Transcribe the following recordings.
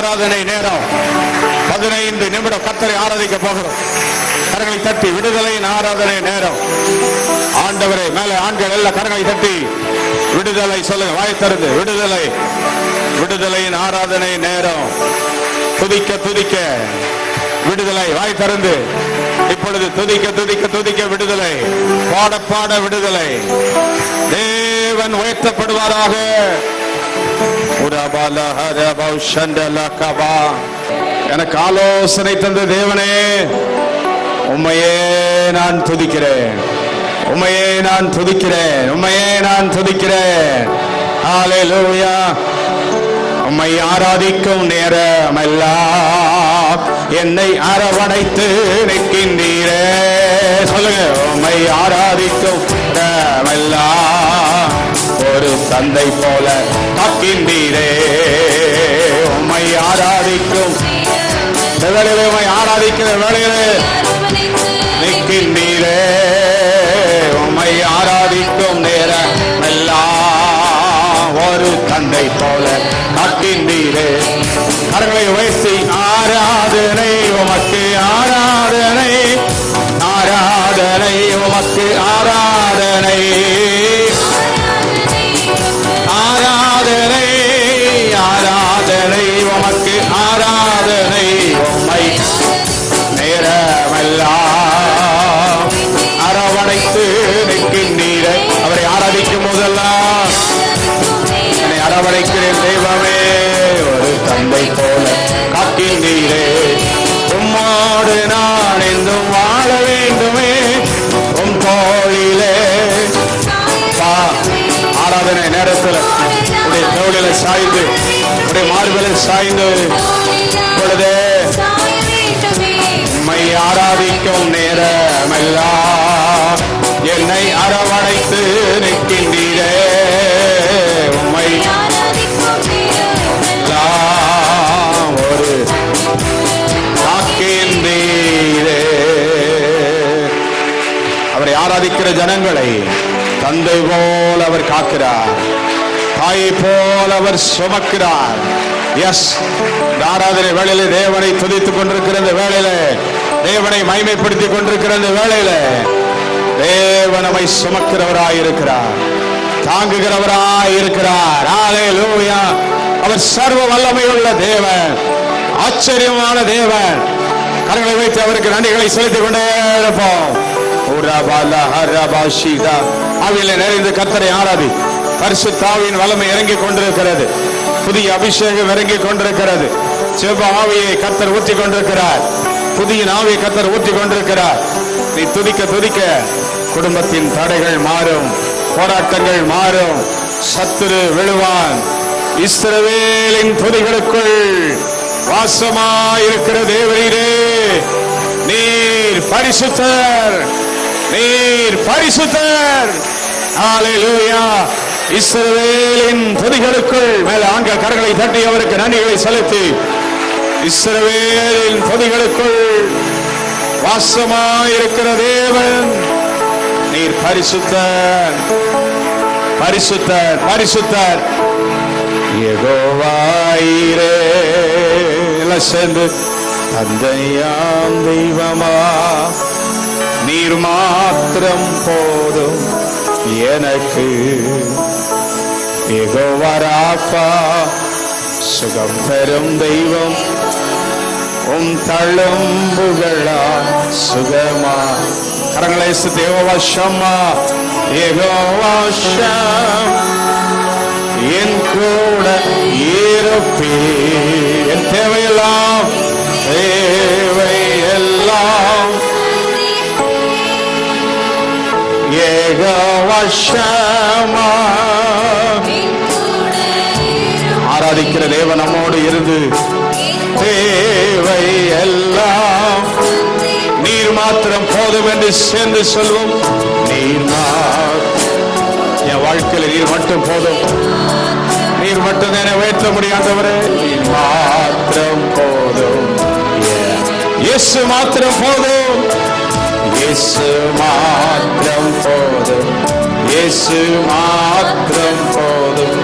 ஆராதனை நேரம். பதினைந்து நிமிடம் கத்தரை ஆராதிக்க போகிறோம். கரங்களை தட்டி விடுதலையின் ஆராதனை நேரம். ஆண்டவரை மேலே ஆண்கள் எல்லாம் கரங்களை தட்டி விடுதலை சொல்லுங்க வாய் விடுதலை. விடுதலையின் ஆராதனை நேரம். துதிக்க துதிக்க விடுதலை. வாய் திறந்து. இப்பொழுது துதிக்க துதிக்க துதிக்க விடுதலை. பாட பாட விடுதலை. தேவன் உயர்த்தப்படுவாராக. எனக்கு ஆலோசனை தந்த தேவனே உண்மையே நான் துதிக்கிறேன். உண்மையே நான் துதிக்கிறேன். உண்மையே நான் துதிக்கிறேன். ஹalleluya. உம்மை ஆராதிக்கும் நேரமெல்லாம் என்னை அரவணைத்து நிற்கின்றீரே. சொல்லுங்க உம்மை ஆராதிக்கும் நேரமெல்லாம் ஒரு தந்தை போல காக்கின்றீரே உம்மை ஆராதிக்கும். வேலையிலே வேளையிலே உம்மை ஆராதிக்கிற வேலையிலே நிற்கின்றீரே உம்மை ஆராதிக்கும் நேரம் எல்லாம் ஒரு தந்தை போல காக்கின்றீரே கரங்களை உயர்த்தி ஆராதனை உமக்கு ஆராதனை. ஆராதனை உமக்கு ஆராதனை. காக்கின்றீரே உம்மோடு நான் என்றும் வாழ வேண்டுமே. உம் தோழிலே ஆராதனை நேரத்தில் உடைய தோளில சாய்ந்து உடைய மார்பில சாய்ந்து பொழுதே. உம்மை ஆராதிக்கும் நேரமெல்லாம் என்னை அரவணைத்து இருக்கிற ஜனங்களை தந்தை போல் அவர் காக்கிறார். தாயை போல் அவர் சுமக்கிறார். எஸ் ஆராதனை வேளையில தேவனை துதித்துக் கொண்டிருக்கிற இந்த வேளையில தேவனை மைமைப்படுத்திக் கொண்டிருக்கிற இந்த வேளையில தேவனமை சுமக்கிறவராய் இருக்கிறார். தாங்குகிறவராய் இருக்கிறார். அவர் சர்வ வல்லமை உள்ள தேவன். ஆச்சரியமான தேவன். கரங்களை வைத்து அவருக்கு நன்றிகளை செலுத்திக் கொண்டே இருப்போம். அவையில நிறைந்து கத்தரை ஆராதி. பரிசுத்தாவின் வலமை இறங்கிக் கொண்டிருக்கிறது. புதிய அபிஷேகம் இறங்கிக் கொண்டிருக்கிறது. செவ்வ ஆவியை கத்தர் ஊற்றி கொண்டிருக்கிறார். புதிய ஆவியை கத்தர் ஊற்றி கொண்டிருக்கிறார். நீ துதிக்க துதிக்க. குடும்பத்தின் தடைகள் மாறும். போராட்டங்கள் மாறும். சத்துரு விழுவான். இஸ்ரவேலின் துதிகளுக்குள் வாசமாயிருக்கிற தேவரீரே. நீர் பரிசுத்தர். நீர் பரிசுத்தர். இஸ்ரவேலின் பொதிகளுக்குள் மேல ஆங்கில கரங்களை தட்டி அவருக்கு நன்றிகளை செலுத்தி. இஸ்ரவேலின் பொதிகளுக்குள் வாசமாயிருக்கிற தேவன். நீர் பரிசுத்தர். பரிசுத்தர் பரிசுத்தர். யெகோவாயிரே எல்லாம் சேர்ந்து தந்தையாம் தெய்வமா. நீர் மாத்திரம் போதும் எனக்கு. யெகோவராப்பா சுகம் பெறும் தெய்வம். உம் தழும்புகளா சுகமா. கரங்களை தேவவசமா ஏகோவாஷம் என் கூட இருப்பே என் தேவையெல்லாம் தேவையெல்லாம். ஏக வசமா ஆராதிக்கிற தேவன் நம்மோடு இருந்து தேவை எல்லாம் நீர் மாத்திரம் போதும் என்று சேர்ந்து சொல்வோம். நீர் என் வாழ்க்கையில் நீர் மட்டும் போதும். நீர் மட்டும் என்னை உயர்த்த முடியாதவரே. நீர் மாத்திரம் போதும். இயேசு மாத்திரம் போதும். இயேசு மாத்திரம் போதும். இயேசு மாத்திரம் போதும்.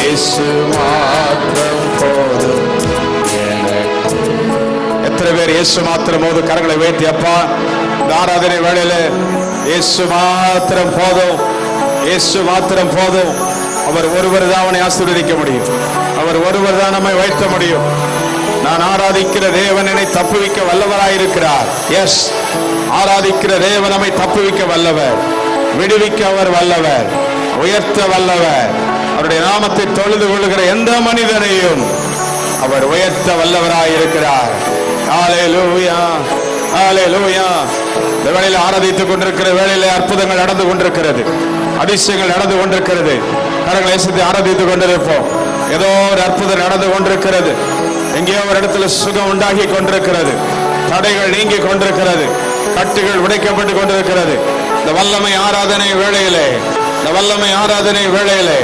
இயேசு மாத்திரம் போதும். எத்தனை பேர் இயேசு மாத்திரம் போது கரங்களை வேட்டி அப்பா தாராதனை வேலையில இயேசு மாத்திரம் போதும். இயேசு மாத்திரம் போதும். அவர் ஒருவர் தான் அவனை ஆசீர்வதிக்க முடியும். அவர் ஒருவர் தான் நம்மை வைத்த முடியும். நான் ஆராதிக்கிற தேவனனை என்னை தப்புவிக்க வல்லவராயிருக்கிறார் எஸ் ஆராதிக்கிற தேவனமை தப்புவிக்க வல்லவர். விடுவிக்க அவர் வல்லவர். உயர்த்த வல்லவர். அவருடைய நாமத்தை தொழுது கொள்ளுகிற எந்த மனிதனையும் அவர் உயர்த்த வல்லவராயிருக்கிறார் ஹalleluya லூயா இந்த வேலையில் ஆராதித்துக் கொண்டிருக்கிற வேளையில அற்புதங்கள் நடந்து கொண்டிருக்கிறது. அதிசயங்கள் நடந்து கொண்டிருக்கிறது. கரங்களை இசைத்து ஆராதித்துக் கொண்டிருப்போம். ஏதோ ஒரு அற்புதம் நடந்து கொண்டிருக்கிறது. எங்கேயோ ஒரு இடத்துல சுகம் உண்டாகி கொண்டிருக்கிறது. தடைகள் நீங்கி கொண்டிருக்கிறது. கட்டுகள் உடைக்கப்பட்டு கொண்டிருக்கிறது. இந்த வல்லமை ஆராதனை வேளையிலே இந்த வல்லமை ஆராதனை வேளையிலே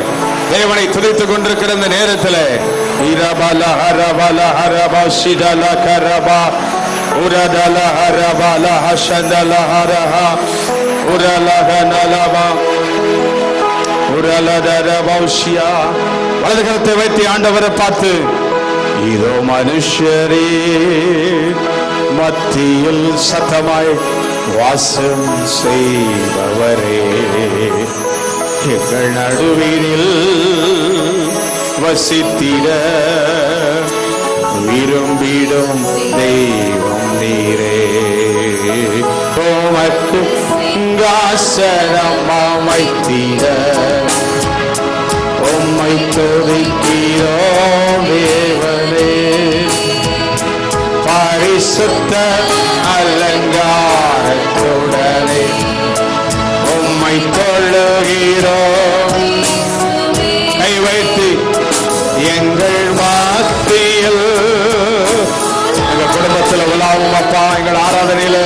தேவனை துதித்துக் கொண்டிருக்கிற இந்த நேரத்திலே இரபல ஹரபல ஹரபா சிதல கரபா உரதல ஹரபல ஹஷந்தல ஹரஹா உரலக நலபா உரலதரபௌஷியா வலது கரத்தை வைத்து ஆண்டவரை பார்த்து இதோ மனுஷரே மத்தியில் சத்தமாய் வாசம் செய்பவரே எங்கள் நடுவினில் வசித்திட விரும்பிடும் தெய்வம் நீரே உமக்கு சிங்காசனம் அமைத்திட உம்மை துதிக்கிறோம் தேவனே. பரிசுத்த அலங்காரத்துடனே. உம்மை கொள்ளுகிறோம் கை வைத்து எங்கள் மாத்தியில் எங்க குடும்பத்தில் உலாவும் அப்பா எங்கள் ஆராதனையில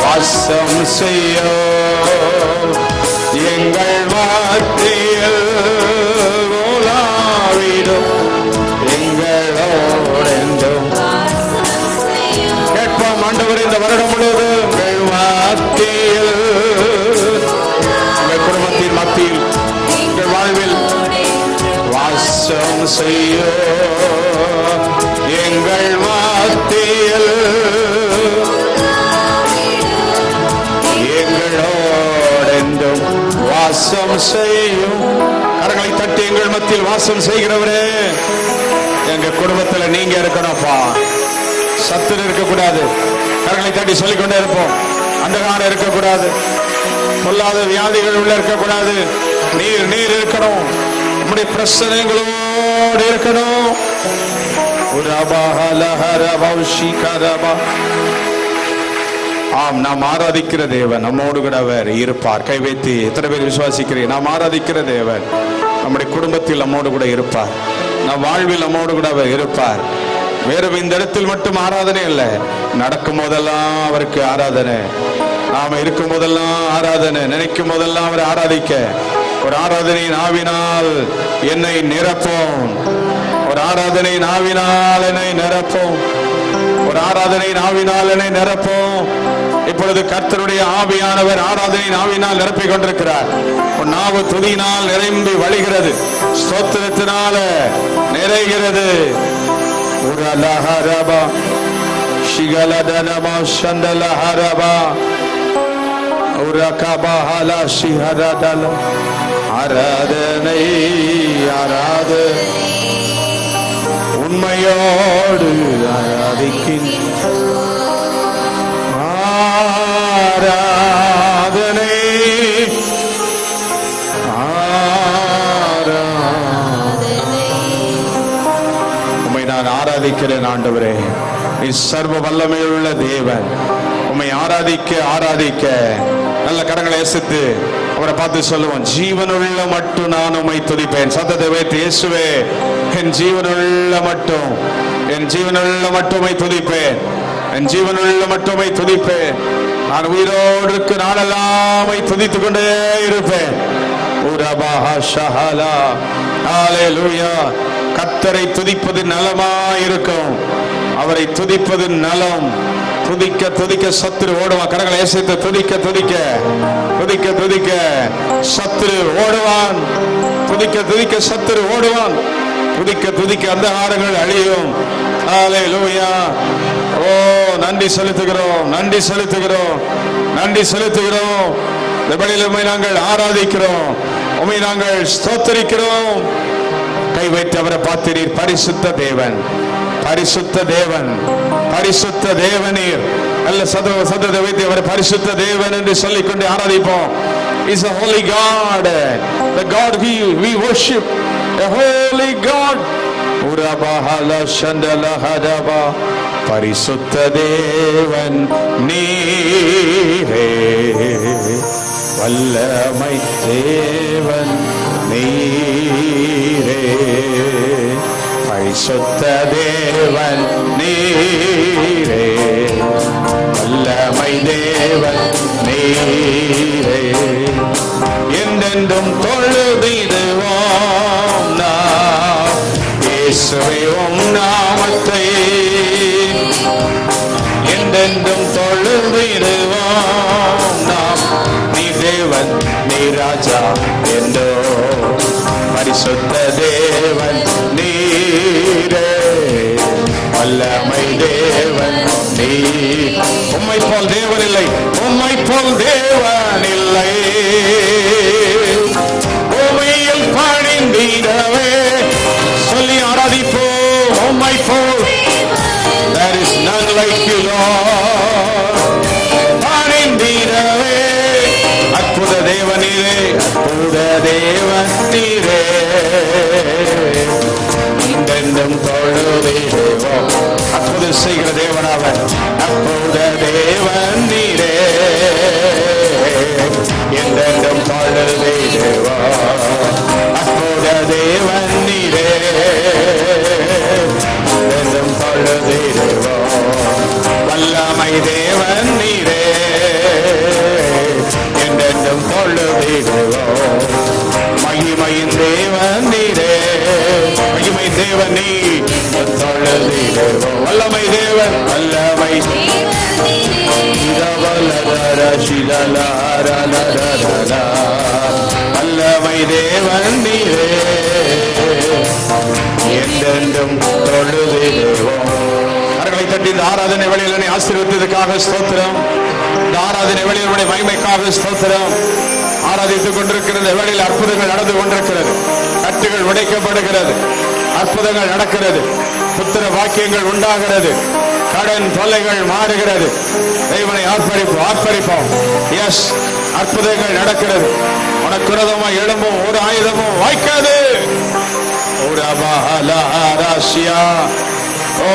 வாசம் செய்ய. ஆண்டவர் இந்த வருடம் முழுவதும் எங்கள் மத்தியில் எங்கள் குடும்பத்தின் மத்தியில் எங்கள் வாழ்வில் வாசம் செய்யோ. எங்கள் மத்தியில் எங்களோடென்றும் வாசம் செய்யும். கரங்களை தட்டி எங்கள் மத்தியில் வாசம் செய்கிறவரே எங்க குடும்பத்துல நீங்க இருக்கணும்ப்பா. சத்துரு இருக்கக்கூடாது. கரங்களை தட்டி சொல்லிக்கொண்டே இருப்போம். அந்த காலம் இருக்கக்கூடாது. பொல்லாத வியாதிகள் உள்ள இருக்கக்கூடாது. நீர் நீர் இருக்கணும். நம்முடைய பிரச்சனைகளோடு இருக்கணும். ஆம் நாம் ஆராதிக்கிற தேவன் நம்மோடு கூட அவர் இருப்பார். கை வைத்து எத்தனை பேர் விசுவாசிக்கிறேன் நாம் ஆராதிக்கிற தேவன் நம்முடைய குடும்பத்தில் நம்மோடு கூட இருப்பார். நம் வாழ்வில் நம்மோடு கூட அவர் இருப்பார். வெறும் இந்த இடத்தில் மட்டும் ஆராதனை அல்ல. நடக்கும் போதெல்லாம் அவருக்கு ஆராதனை. நாம இருக்கும் போதெல்லாம் ஆராதனை. நினைக்கும் போதெல்லாம் அவரை ஆராதிக்க. ஒரு ஆராதனையின் ஆவினால் என்னை நிரப்போம். ஒரு ஆராதனையின் ஆவினால் என்னை நிரப்போம். ஒரு ஆராதனை ஆவினால் என்னை நிரப்போம். இப்பொழுது கர்த்தருடைய ஆவியானவர் ஆராதனை ஆவினால் நிரப்பிக் கொண்டிருக்கிறார். உன் நாவு துதியினால் நிரம்பி வழிகிறது. ஸ்தோத்திரத்தினால நிறைகிறது. Urala haraba Şigala danama şandala haraba. Urakaba hala şihara dala Aradney aradı Unmayodu aradikin Aradney ஆராதிக்கிறேன் ஆண்டவரே. நீ சர்வ வல்லமையுள்ள தேவன். உண்மை ஆராதிக்க ஆராதிக்க. நல்ல கரங்களை எசித்து அவரை பார்த்து சொல்லுவோம். ஜீவனுள்ள மட்டும் நான் உண்மை துதிப்பேன். சத்தத்தை வைத்து இயேசுவே என் ஜீவனுள்ள மட்டும் என் ஜீவனுள்ள மட்டுமை துதிப்பேன். என் ஜீவனுள்ள மட்டுமை துதிப்பேன். நான் உயிரோடு இருக்க நாளெல்லாம் துதித்துக் கொண்டே இருப்பேன். உரபா ஷஹலா. ஹalleluya. கத்தரை துதிப்பது நலமாயிருக்கும். அவரை துதிப்பது நலம். துதிக்க துதிக்க சத்துரு ஓடுவான் கரங்களை ஏசித்து துதிக்க துதிக்க. துதிக்க துதிக்க சத்துரு ஓடுவான். துதிக்க துதிக்க சத்துரு ஓடுவான். துதிக்க துதிக்க அந்த ஆரங்கள் அழியும். ஹalleluya. ஓ நன்றி செலுத்துகிறோம். நன்றி செலுத்துகிறோம். நன்றி செலுத்துகிறோம். இந்த நாங்கள் ஆராதிக்கிறோம். உம்மை நாங்கள் ஸ்தோத்தரிக்கிறோம். கை வைத்து அவரை பார்த்தீர் பரிசுத்த தேவன் பரிசுத்த தேவன் பரிசுத்த தேவனீர் நல்ல சத சதத்தை வைத்து அவரை பரிசுத்த தேவன் என்று சொல்லிக்கொண்டு ஆராதிப்போம். Is a holy god the god we we worship. A holy god. உரபஹல சண்டலஹதபா பரிசுத்த தேவன் நீரே வல்லமை தேவன் பரிசுத்த தேவன் நீரே. வல்லமை தேவன் நீரே. என்றென்றும் தொழுதிடுவோம் நாம். இயேசுவே உம் நாமத்தை. என்றென்றும் தொழுதிடுவோம் நாம். நீ தேவன் நீ ராஜா. பரிசுத்த தேவன் நீரே. வல்லமை தேவன் நீ உம்மை போல் தேவன் இல்லை உம்மை போல் தேவன் இல்லை. பூமியில் பணிந்திடவே. சொல்லி ஆராதிப்போ உம்மை போல் There is none like you, Lord. பணிந்திடவே. அற்புத தேவனிலே அற்புத தேவன் நீரே. என்றென்றும் தொழுவேவோம் அற்புதம் செய்கிற தேவனாவன் அற்புத தேவன் நீரே. என்றென்றும் தொழுவேவோம் அற்புத தேவன் நீரே. என்றும் தொழுதிடுவோம். கரங்களை தட்டி இந்த ஆராதனை வேளையில் என்னை ஸ்தோத்திரம். இந்த ஆராதனை வழியினுடைய மகிமைக்காக ஸ்தோத்திரம். ஆராதித்துக் கொண்டிருக்கிற இந்த வேளையில் அற்புதங்கள் நடந்து கொண்டிருக்கிறது. கட்டுகள் உடைக்கப்படுகிறது. அற்புதங்கள் நடக்கிறது. புத்திர வாக்கியங்கள் உண்டாகிறது. கடன் தொல்லைகள் மாறுகிறது. தெய்வனை ஆர்ப்பரிப்போம் ஆர்ப்பரிப்போம். எஸ் அற்புதங்கள் நடக்கிறது. உனக்குரதமா எழும்பும் ஒரு ஆயுதமும் வாய்க்காது. ஓ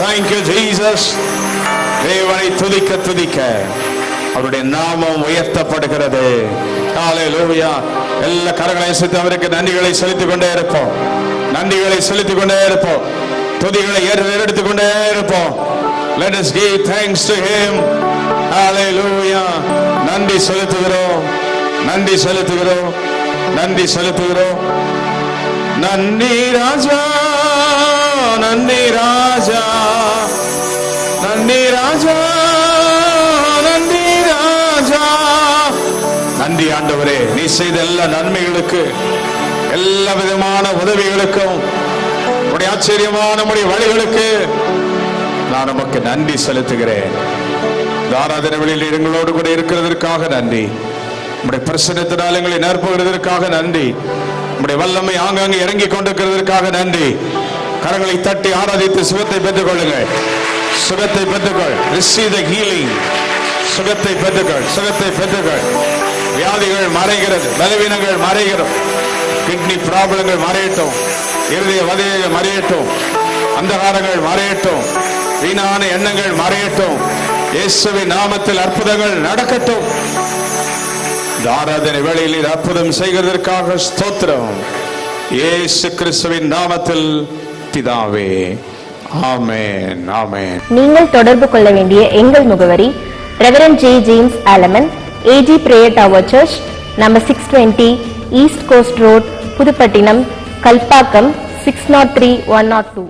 தேங்க்யூ ஜீசஸ் தேவனை துதிக்க துதிக்க. அவருடைய நாமம் உயர்த்தப்படுகிறது. காலை லோவியா எல்லா கரங்களை சேர்த்து அவருக்கு நன்றிகளை செலுத்திக் கொண்டே இருப்போம். நன்றிகளை செலுத்திக் கொண்டே இருப்போம். துதிகளை ஏறெடுத்துக் கொண்டே இருப்போம். Let us give thanks to him. Hallelujah. நன்றி செலுத்துகிறோம். நன்றி செலுத்துகிறோம். நன்றி செலுத்துகிறோம். நன்றி ராஜா நன்றி ராஜா நன்றி ராஜா நன்றி ராஜா நன்றி ஆண்டவரே நீ செய்த எல்லா நன்மைகளுக்கு எல்லா விதமான உதவிகளுக்கும் உடைய ஆச்சரியமான உடைய வழிகளுக்கு நான் நமக்கு நன்றி செலுத்துகிறேன். இந்த ஆராதனை எங்களோடு கூட இருக்கிறதற்காக நன்றி. உடைய பிரசனத்தினால் எங்களை நிரப்புகிறதற்காக நன்றி. உடைய வல்லமை ஆங்காங்கே இறங்கி கொண்டிருக்கிறதற்காக நன்றி. கரங்களை தட்டி ஆராதித்து சுகத்தை பெற்றுக் கொள்ளுங்கள் சுகத்தை பெற்றுக்கொள். ரிசீவ் த ஹீலிங் சுகத்தை பெற்றுக்கொள். சுகத்தை பெற்றுக்கொள். வியாதிகள் மறைகிறது. பலவீனங்கள் மறைகிறோம் கிட்னி ப்ராப்ளங்கள் மறையட்டும். இருதய வதைகள் மறையட்டும். அந்தகாரங்கள் மறையட்டும். வீணான எண்ணங்கள் மறையட்டும். இயேசுவின் நாமத்தில் அற்புதங்கள் நடக்கட்டும். இந்த ஆராதனை வேளையில் அற்புதம் செய்கிறதற்காக ஸ்தோத்திரம். ஏசு கிறிஸ்துவின் நாமத்தில் பிதாவே ஆமேன் ஆமேன். நீங்கள் தொடர்பு கொள்ள வேண்டிய எங்கள் முகவரி reverend J James ஆலமன் AG prayer tower church number six twenty east coast road Puduppattinam Kalpakkam six nought three one nought two